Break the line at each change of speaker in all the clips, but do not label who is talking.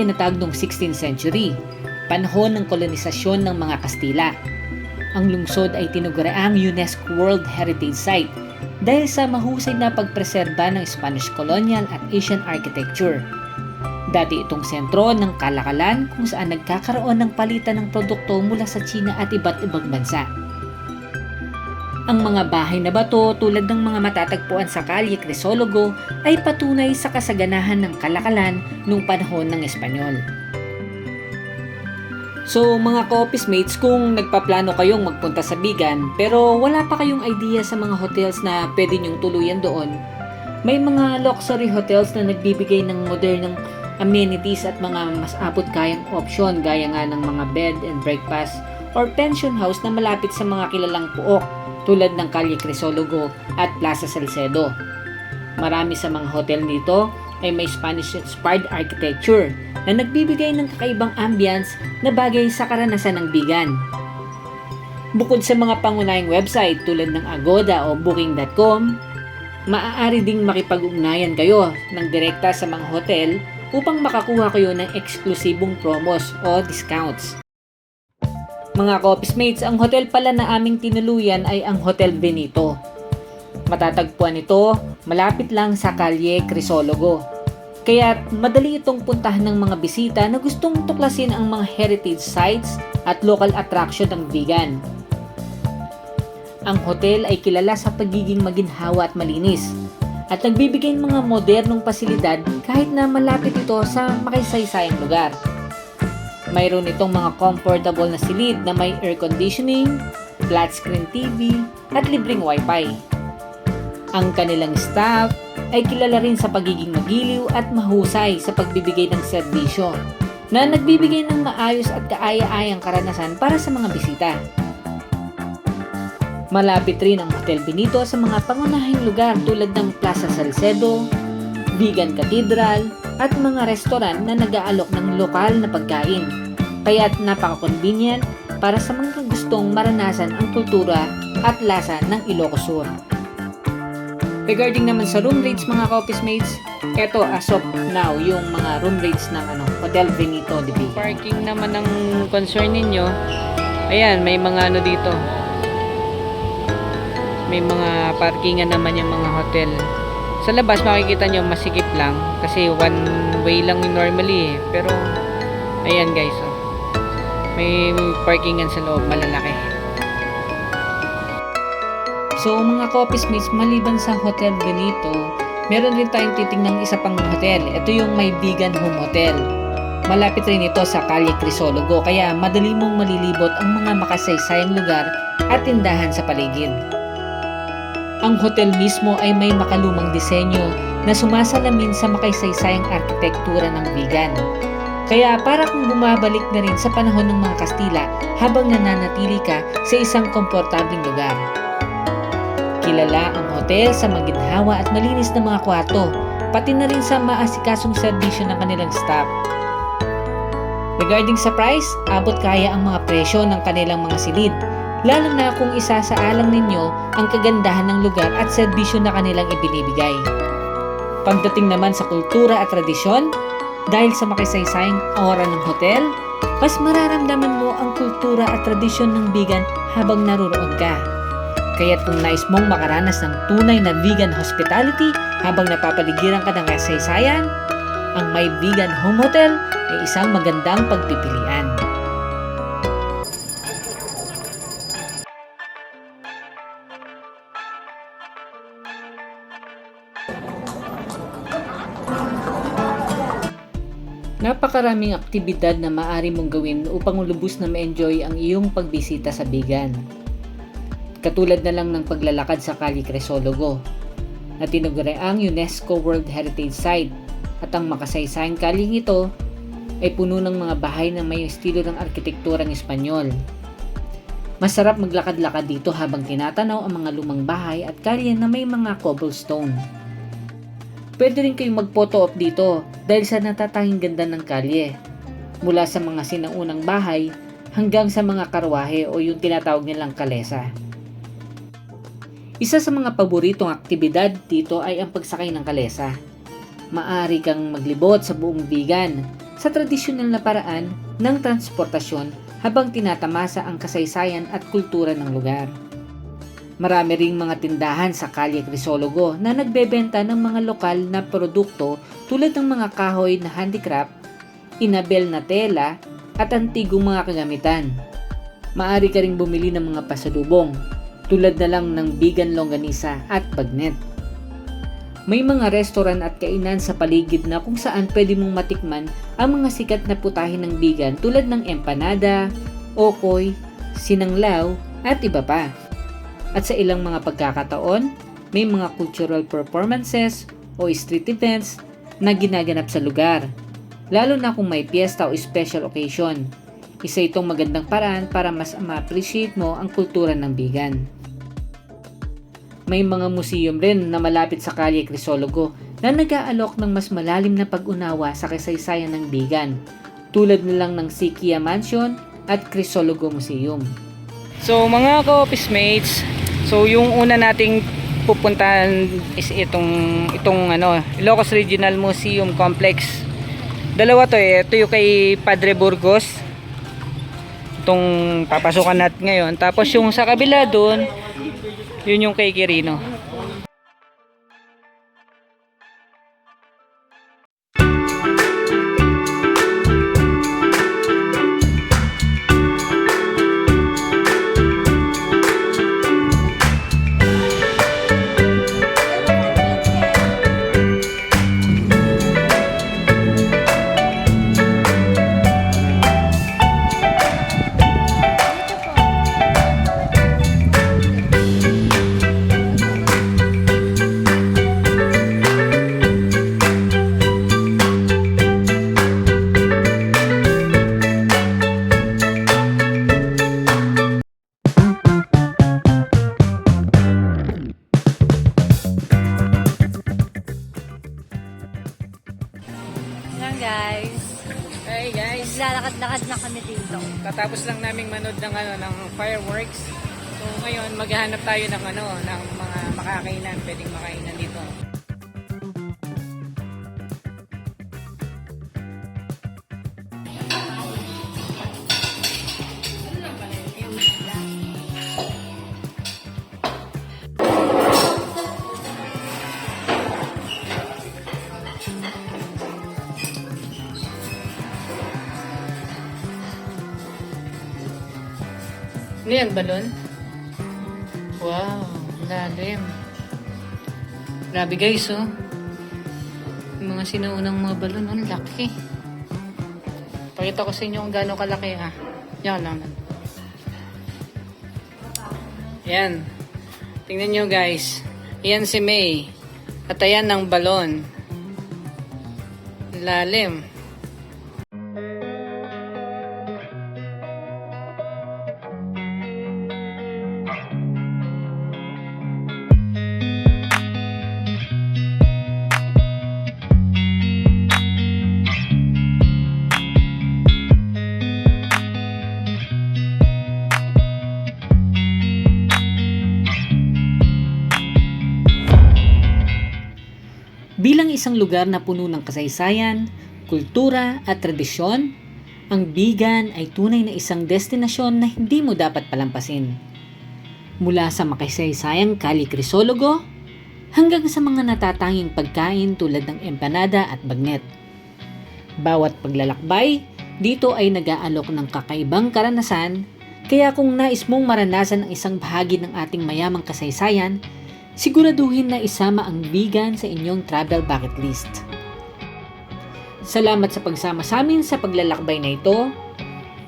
itinatag noong 16th century, panahon ng kolonisasyon ng mga Kastila. Ang lungsod ay tinuguraang UNESCO World Heritage Site dahil sa mahusay na pagpreserba ng Spanish colonial at Asian architecture. Dati itong sentro ng kalakalan kung saan nagkakaroon ng palitan ng produkto mula sa China at iba't ibang bansa. Ang mga bahay na bato tulad ng mga matatagpuan sa Kalye Crisologo ay patunay sa kasaganahan ng kalakalan noong panahon ng Espanyol. So mga ka-office mates, kung nagpaplano kayong magpunta sa Bigan pero wala pa kayong idea sa mga hotels na pwede nyong tuluyan doon, may mga luxury hotels na nagbibigay ng modernong amenities at mga mas abot kayang option gaya nga ng mga bed and breakfast or pension house na malapit sa mga kilalang puok tulad ng Calle Crisologo at Plaza Salcedo. Marami sa mga hotel nito ay may Spanish-inspired architecture na nagbibigay ng kakaibang ambience na bagay sa karanasan ng bigan. Bukod sa mga pangunahing website tulad ng Agoda o Booking.com, maaari ding makipag-ugnayan kayo ng direkta sa mga hotel upang makakuha kayo ng eksklusibong promos o discounts. Mga ka-office mates, ang hotel pala na aming tinuluyan ay ang Hotel Benito. Matatagpuan ito malapit lang sa Kalye Crisologo. Kaya madali itong puntahan ng mga bisita na gustong tuklasin ang mga heritage sites at local attraction ng vegan. Ang hotel ay kilala sa pagiging maginhawa at malinis at nagbibigay ng mga modernong pasilidad kahit na malapit ito sa makasaysayang lugar. Mayroon itong mga comfortable na silid na may air conditioning, flat screen TV, at libreng wifi. Ang kanilang staff ay kilala rin sa pagiging magiliw at mahusay sa pagbibigay ng serbisyo na nagbibigay ng maayos at kaaya-ayang karanasan para sa mga bisita. Malapit rin ang Hotel Benito sa mga pangunahing lugar tulad ng Plaza Salcedo, Vegan Cathedral, at mga restoran na nag-aalok ng lokal na pagkain. Kaya't napaka-convenient para sa mga gustong maranasan ang kultura at lasa ng Ilocos Sur. Regarding naman sa room rates mga ka-office mates, eto as of now yung mga room rates ng ano, Hotel Benito de Vigan.
Parking naman ang concern ninyo. Ayan, may mga ano dito. May mga parkingan naman yung mga hotel. Sa labas makikita nyo masikip lang kasi one way lang normally eh. Pero ayan guys, oh. May parkingan sa loob malalaki.
So mga ka-office mates, maliban sa Hotel Benito, meron rin tayong titingnan isa pang hotel. Ito yung may vegan home hotel. Malapit rin ito sa Calle Crisologo kaya madali mong malilibot ang mga makasaysayang lugar at tindahan sa paligid. Ang hotel mismo ay may makalumang disenyo na sumasalamin sa makasaysayang arkitektura ng vegan. Kaya para kung bumabalik na rin sa panahon ng mga Kastila habang nananatili ka sa isang komportabling lugar. Kilala ang hotel sa maginhawa at malinis na mga kwarto, pati na rin sa maasikasong serbisyo ng kanilang staff. Regarding sa price, abot kaya ang mga presyo ng kanilang mga silid, lalo na kung isasaalang ninyo ang kagandahan ng lugar at serbisyo na kanilang ibinibigay. Pagdating naman sa kultura at tradisyon, dahil sa makasaysayang aura ng hotel, mas mararamdaman mo ang kultura at tradisyon ng vegan habang naroon ka. Kaya't kung nais mong makaranas ng tunay na vegan hospitality habang napapaligiran ka ng kasaysayan, ang My Vegan Home Hotel ay isang magandang pagpipilian. Napakaraming aktibidad na maaari mong gawin upang lubos na ma-enjoy ang iyong pagbisita sa Bigan. Katulad na lang ng paglalakad sa Kali Crisologo na tinuguri ang UNESCO World Heritage Site at ang makasaysayang kaling ito ay puno ng mga bahay na may estilo ng arkitekturang Espanyol. Masarap maglakad-lakad dito habang tinatanaw ang mga lumang bahay at kalye na may mga cobblestone. Pwede rin kayong mag-photo op dito dahil sa natatanging ganda ng kalye. Mula sa mga sinaunang bahay hanggang sa mga karwahe o yung tinatawag nilang kalesa. Isa sa mga paboritong aktibidad dito ay ang pagsakay ng kalesa. Maari kang maglibot sa buong bigan sa tradisyonal na paraan ng transportasyon habang tinatamasa ang kasaysayan at kultura ng lugar. Marami ring mga tindahan sa Kalye Crisologo na nagbebenta ng mga lokal na produkto tulad ng mga kahoy na handicraft, inabel na tela, at antigong mga kagamitan. Maari ka ring bumili ng mga pasalubong tulad na lang ng vegan longganisa at bagnet. May mga restaurant at kainan sa paligid na kung saan pwede mong matikman ang mga sikat na putahe ng vegan tulad ng empanada, okoy, sinanglaw, at iba pa. At sa ilang mga pagkakataon, may mga cultural performances o street events na ginaganap sa lugar. Lalo na kung may piyesta o special occasion. Isa itong magandang paraan para mas ma-appreciate mo ang kultura ng vegan. May mga museum rin na malapit sa Kalye Crisologo na nag-aalok ng mas malalim na pag-unawa sa kasaysayan ng vegan, tulad na lang ng Sikia Mansion at Crisologo Museum.
So mga ka-office mates, so yung una nating pupuntahan is itong itong ano, Ilocos Regional Museum Complex. Dalawa to eh. Ito yung kay Padre Burgos. Itong papasukan natin ngayon. Tapos yung sa kabila doon, yun yung kay Quirino.
Yan guys.
Hey guys,
Lalakad-lakad na kami dito.
katapos lang naming manood ng ano ng fireworks. So ngayon maghahanap tayo ng ano ng mga makakainan, pwedeng makainan dito. Yan, balon? Wow, lalim. Grabe guys, oh. Yung mga sinuunang mga balon, ang laki. Pakita ko sa inyo kung gaano kalaki, ah. Yan lang. Yan. Tingnan nyo guys. Yan si May. At ayan ng balon. Lalim.
Isang lugar na puno ng kasaysayan, kultura at tradisyon, ang Bigan ay tunay na isang destinasyon na hindi mo dapat palampasin. Mula sa makasaysayang Kali Crisologo hanggang sa mga natatanging pagkain tulad ng empanada at bagnet. Bawat paglalakbay, dito ay nag-aalok ng kakaibang karanasan, kaya kung nais mong maranasan ang isang bahagi ng ating mayamang kasaysayan, siguraduhin na isama ang vegan sa inyong travel bucket list. Salamat sa pagsama sa amin sa paglalakbay na ito.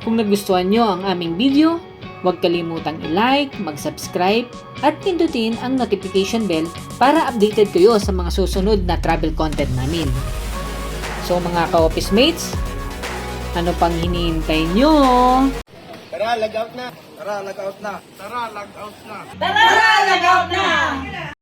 Kung nagustuhan nyo ang aming video, huwag kalimutang i-like, mag-subscribe, at pindutin ang notification bell para updated kayo sa mga susunod na travel content namin. So mga ka-office mates, ano pang hinihintay nyo?
Tara, lag out na. Tara, lag out na. Tara, lag out na.
Tara, lag out na.